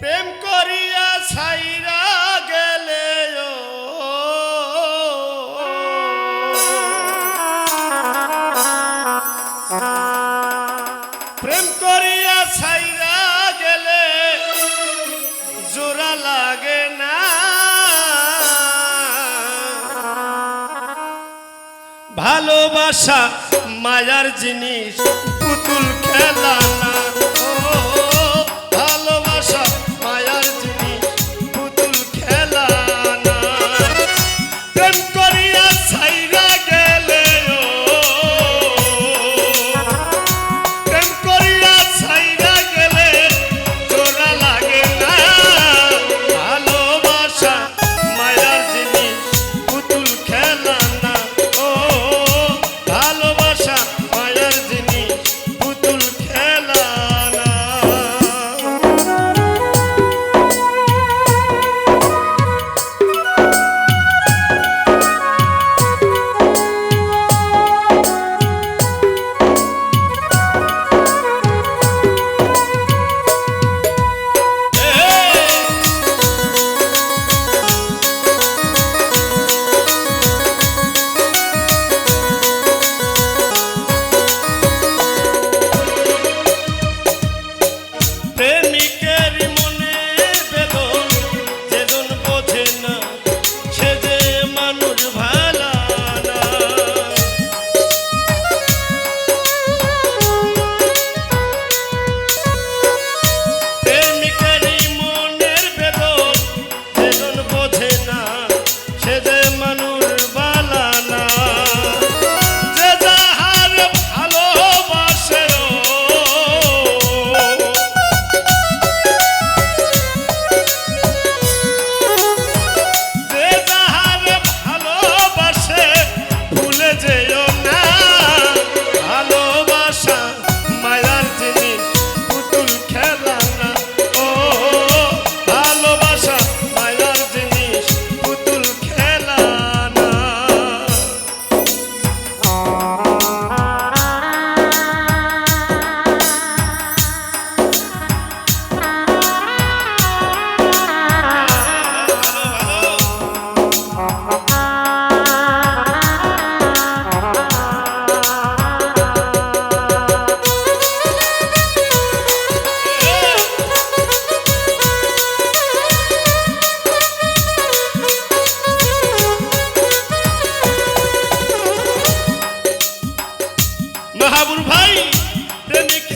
প্রেম করিয়া ছাইরা গেলে প্রেম করিয়া ছাইরা গেলে জোড়া লাগে না। ভালোবাসা, মায়ার জিনিস, পুতুল খেলা না। মাহাবুর ভাই প্রেমিক